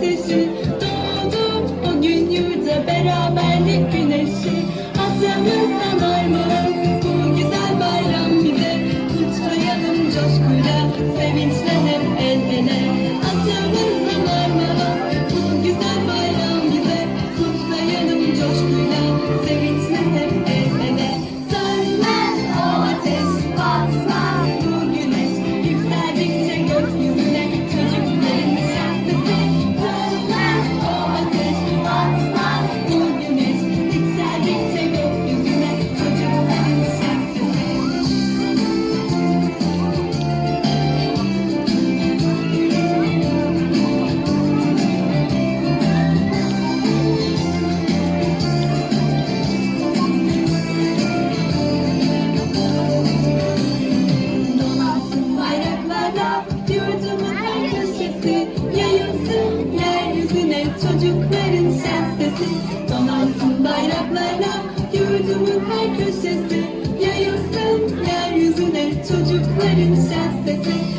se Bütün hep çocukların şans sesi